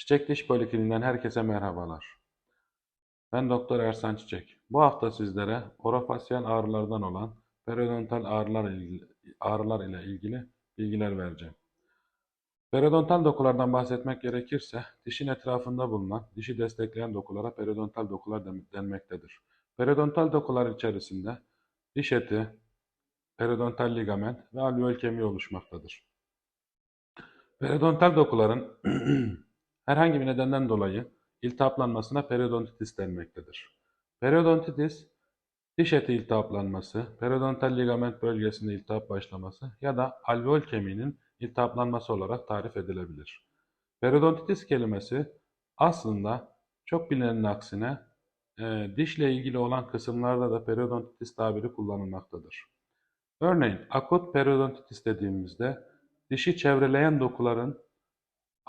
Çiçek Diş Polikliniğinden herkese merhabalar. Ben Doktor Ersan Çiçek. Bu hafta sizlere orofasyal ağrılardan olan periodontal ağrılar, ağrılar ile ilgili bilgiler vereceğim. Periodontal dokulardan bahsetmek gerekirse dişin etrafında bulunan dişi destekleyen dokulara periodontal dokular den- denmektedir. Periodontal dokular içerisinde diş eti, periodontal ligament ve alveol kemiği oluşmaktadır. Periodontal dokuların herhangi bir nedenden dolayı iltihaplanmasına periodontitis denmektedir. Periodontitis, diş eti iltihaplanması, periodontal ligament bölgesinde iltihap başlaması ya da alveol kemiğinin iltihaplanması olarak tarif edilebilir. Periodontitis kelimesi aslında çok bilinenin aksine e, dişle ilgili olan kısımlarda da periodontitis tabiri kullanılmaktadır. Örneğin akut periodontitis dediğimizde dişi çevreleyen dokuların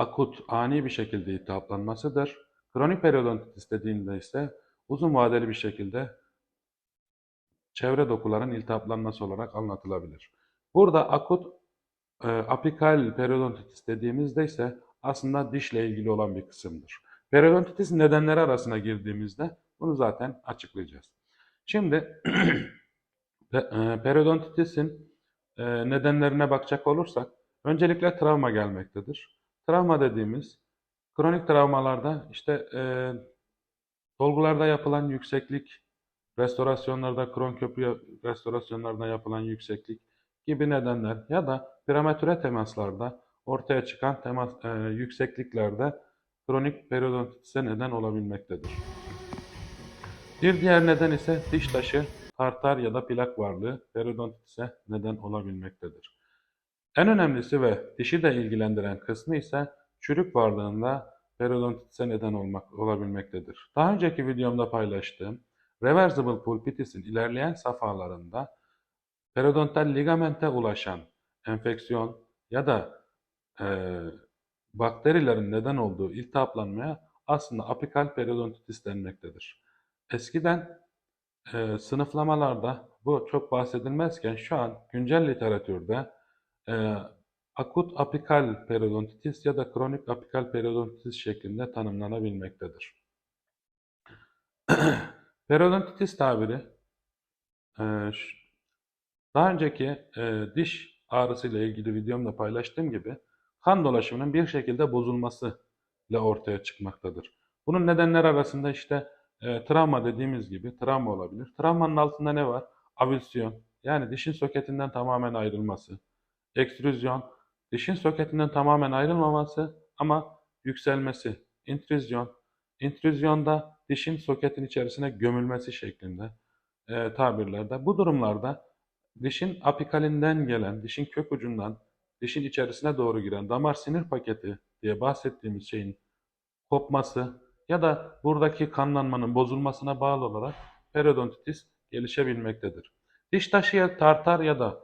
akut, ani bir şekilde iltihaplanmasıdır. Kronik periodontitis dediğinde ise uzun vadeli bir şekilde çevre dokuların iltihaplanması olarak anlatılabilir. Burada akut e, apikal periodontitis dediğimizde ise aslında dişle ilgili olan bir kısımdır. Periodontitis nedenleri arasına girdiğimizde bunu zaten açıklayacağız. Şimdi e, periodontitisin e, nedenlerine bakacak olursak öncelikle travma gelmektedir. Travma dediğimiz kronik travmalarda işte e, dolgularda yapılan yükseklik, restorasyonlarda, kron köprü restorasyonlarında yapılan yükseklik gibi nedenler ya da prematüre temaslarda ortaya çıkan temas, e, yüksekliklerde kronik periodontitise neden olabilmektedir. Bir diğer neden ise diş taşı, tartar ya da plak varlığı periodontitise neden olabilmektedir. En önemlisi ve dişi de ilgilendiren kısmı ise çürük varlığında periodontitise neden olmak, olabilmektedir. Daha önceki videomda paylaştığım reversible pulpitis'in ilerleyen safhalarında periodontal ligamente ulaşan enfeksiyon ya da e, bakterilerin neden olduğu iltihaplanmaya aslında apikal periodontitis denmektedir. Eskiden e, sınıflamalarda bu çok bahsedilmezken şu an güncel literatürde e, akut apikal periodontitis ya da kronik apikal periodontitis şeklinde tanımlanabilmektedir. periodontitis tabiri e, daha önceki e, diş ağrısıyla ilgili videomda paylaştığım gibi kan dolaşımının bir şekilde bozulması ile ortaya çıkmaktadır. Bunun nedenleri arasında işte e, travma dediğimiz gibi travma olabilir. Travmanın altında ne var? Avülsiyon yani dişin soketinden tamamen ayrılması. Ekstrüzyon dişin soketinden tamamen ayrılmaması ama yükselmesi. İntrüzyon intrüzyonda dişin soketin içerisine gömülmesi şeklinde e, tabirlerde. Bu durumlarda dişin apikalinden gelen, dişin kök ucundan dişin içerisine doğru giren damar sinir paketi diye bahsettiğimiz şeyin kopması ya da buradaki kanlanmanın bozulmasına bağlı olarak periodontitis gelişebilmektedir. Diş taşıya tartar ya da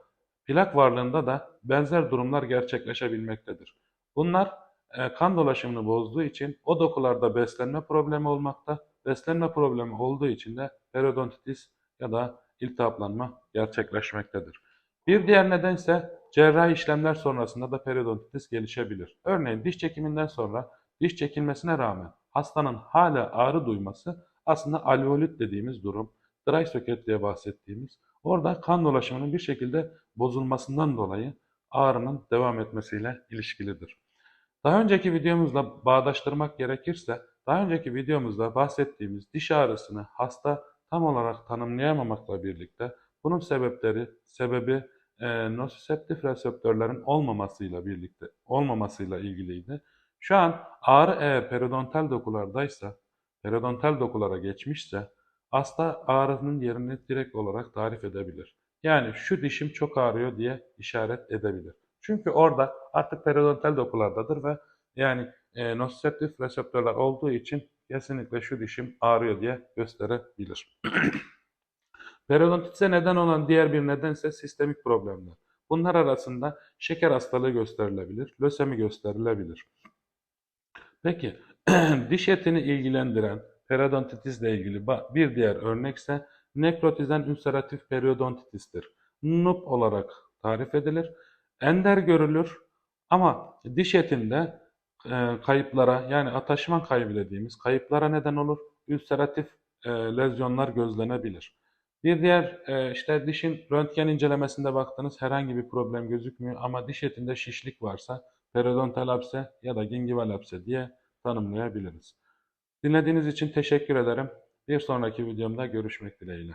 plak varlığında da benzer durumlar gerçekleşebilmektedir. Bunlar e, kan dolaşımını bozduğu için o dokularda beslenme problemi olmakta. Beslenme problemi olduğu için de periodontitis ya da iltihaplanma gerçekleşmektedir. Bir diğer neden ise cerrahi işlemler sonrasında da periodontitis gelişebilir. Örneğin diş çekiminden sonra diş çekilmesine rağmen hastanın hala ağrı duyması aslında alveolit dediğimiz durum, dry socket diye bahsettiğimiz orada kan dolaşımının bir şekilde bozulmasından dolayı ağrının devam etmesiyle ilişkilidir. Daha önceki videomuzla bağdaştırmak gerekirse, daha önceki videomuzda bahsettiğimiz diş ağrısını hasta tam olarak tanımlayamamakla birlikte bunun sebepleri, sebebi e, nociceptif reseptörlerin olmamasıyla birlikte, olmamasıyla ilgiliydi. Şu an ağrı eğer periodontal dokulardaysa, periodontal dokulara geçmişse hasta ağrının yerini direkt olarak tarif edebilir. Yani şu dişim çok ağrıyor diye işaret edebilir. Çünkü orada artık periodontal dokulardadır ve yani e, nociceptif reseptörler olduğu için kesinlikle şu dişim ağrıyor diye gösterebilir. Periodontitise neden olan diğer bir neden ise sistemik problemler. Bunlar arasında şeker hastalığı gösterilebilir, lösemi gösterilebilir. Peki diş etini ilgilendiren periodontitisle ilgili bir diğer örnek ise nekrotizen ülseratif periodontitistir. NUP olarak tarif edilir. Ender görülür ama diş etinde e, kayıplara yani ataşman kaybı dediğimiz kayıplara neden olur. Ülseratif e, lezyonlar gözlenebilir. Bir diğer e, işte dişin röntgen incelemesinde baktınız herhangi bir problem gözükmüyor ama diş etinde şişlik varsa periodontal apse ya da gingival apse diye tanımlayabiliriz. Dinlediğiniz için teşekkür ederim. Bir sonraki videomda görüşmek dileğiyle.